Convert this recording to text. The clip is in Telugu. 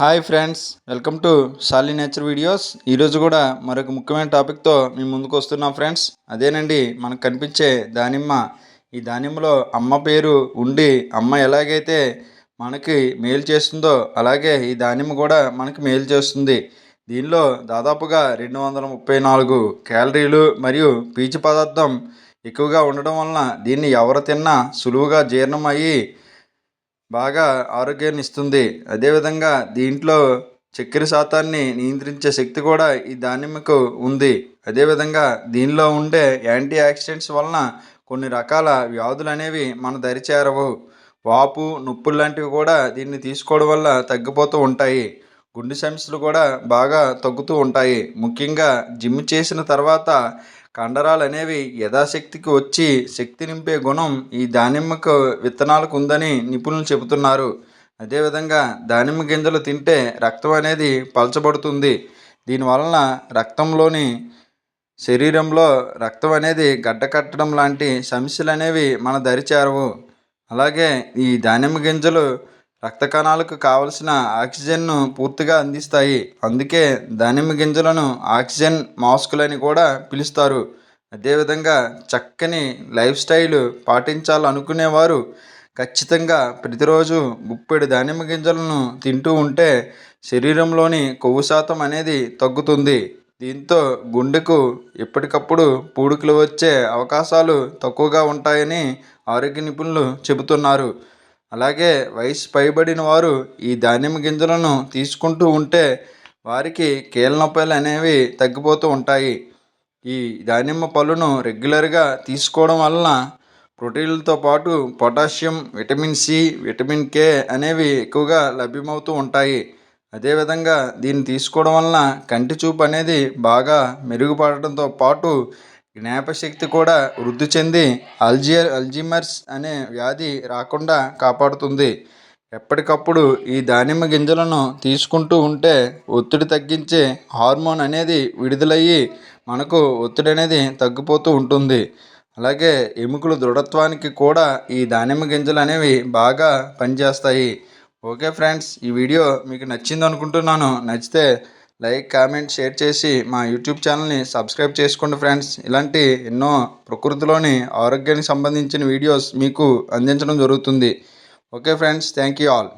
Hi friends welcome to Sali nature videos. ఈరోజు కూడా మరొక ముఖ్యమైన టాపిక్తో మీ ముందుకు వస్తున్నాం ఫ్రెండ్స్. అదేనండి మనకు కనిపించే దానిమ్మ. ఈ దానిమ్మలో అమ్మ పేరు ఉండి అమ్మ ఎలాగైతే మనకి మేలు చేస్తుందో అలాగే ఈ దానిమ్మ కూడా మనకి మేలు చేస్తుంది. దీనిలో దాదాపుగా రెండు వందల ముప్పై నాలుగు క్యాలరీలు మరియు పీచు పదార్థం ఎక్కువగా ఉండడం వలన దీన్ని ఎవరు తిన్నా సులువుగా జీర్ణం అయ్యి బాగా ఆరోగ్యాన్ని ఇస్తుంది. అదేవిధంగా దీంట్లో చక్కెర శాతాన్ని నియంత్రించే శక్తి కూడా ఈ దానిమ్మకు ఉంది. అదేవిధంగా దీనిలో ఉండే యాంటీ ఆక్సిడెంట్స్ వలన కొన్ని రకాల వ్యాధులు అనేవి మన దరి చేరవు. వాపు నొప్పులు లాంటివి కూడా దీన్ని తీసుకోవడం వల్ల తగ్గిపోతూ ఉంటాయి. గుండె సమస్యలు కూడా బాగా తగ్గుతూ ఉంటాయి. ముఖ్యంగా జిమ్ చేసిన తర్వాత కండరాలు అనేవి యథాశక్తికి వచ్చి శక్తి నింపే గుణం ఈ దానిమ్మకు విత్తనాలకు ఉందని నిపుణులు చెబుతున్నారు. అదేవిధంగా దానిమ్మ గింజలు తింటే రక్తం అనేది పలచబడుతుంది. దీనివలన రక్తంలోని శరీరంలో రక్తం అనేది గడ్డకట్టడం లాంటి సమస్యలు అనేవి మన దరి చేరవు. అలాగే ఈ దానిమ్మ గింజలు రక్త కణాలకు కావలసిన ఆక్సిజన్ను పూర్తిగా అందిస్తాయి. అందుకే దానిమ్మ గింజలను ఆక్సిజన్ మాస్కులని కూడా పిలుస్తారు. అదేవిధంగా చక్కని లైఫ్ స్టైల్ పాటించాలనుకునేవారు ఖచ్చితంగా ప్రతిరోజు గుప్పెడు దానిమ్మ గింజలను తింటూ ఉంటే శరీరంలోని కొవ్వు శాతం అనేది తగ్గుతుంది. దీంతో గుండెకు ఎప్పటికప్పుడు పూడుకులు వచ్చే అవకాశాలు తక్కువగా ఉంటాయని ఆరోగ్య నిపుణులు చెబుతున్నారు. అలాగే వయసు పైబడిన వారు ఈ ధాన్యం గింజలను తీసుకుంటూ ఉంటే వారికి కీళ్ళనొప్పులు అనేవి తగ్గిపోతూ ఉంటాయి. ఈ దానిమ్మ పళ్ళును రెగ్యులర్గా తీసుకోవడం వలన ప్రోటీన్లతో పాటు potassium vitamin C vitamin K అనేవి ఎక్కువగా లభ్యమవుతూ ఉంటాయి. అదేవిధంగా దీన్ని తీసుకోవడం వలన కంటి చూపు అనేది బాగా మెరుగుపడటంతో పాటు జ్ఞాపశక్తి కూడా వృద్ధి చెంది అల్జియర్ అల్జిమర్స్ అనే వ్యాధి రాకుండా కాపాడుతుంది. ఎప్పటికప్పుడు ఈ దానిమ్మ గింజలను తీసుకుంటూ ఉంటే ఒత్తిడి తగ్గించే హార్మోన్ అనేది విడుదలయ్యి మనకు ఒత్తిడి అనేది తగ్గిపోతూ ఉంటుంది. అలాగే ఎముకల దృఢత్వానికి కూడా ఈ దానిమ్మ గింజలు అనేవి బాగా పనిచేస్తాయి. ఓకే ఫ్రెండ్స్ ఈ వీడియో మీకు నచ్చింది అనుకుంటున్నాను నచ్చితే లైక్ కామెంట్ షేర్ చేసి మా యూట్యూబ్ ఛానల్ని సబ్స్క్రైబ్ చేసుకోండి ఫ్రెండ్స్. ఇలాంటి ఎన్నో ప్రకృతిలోని ఆరోగ్యానికి సంబంధించిన వీడియోస్ మీకు అందించడం జరుగుతుంది. Okay friends thank you all.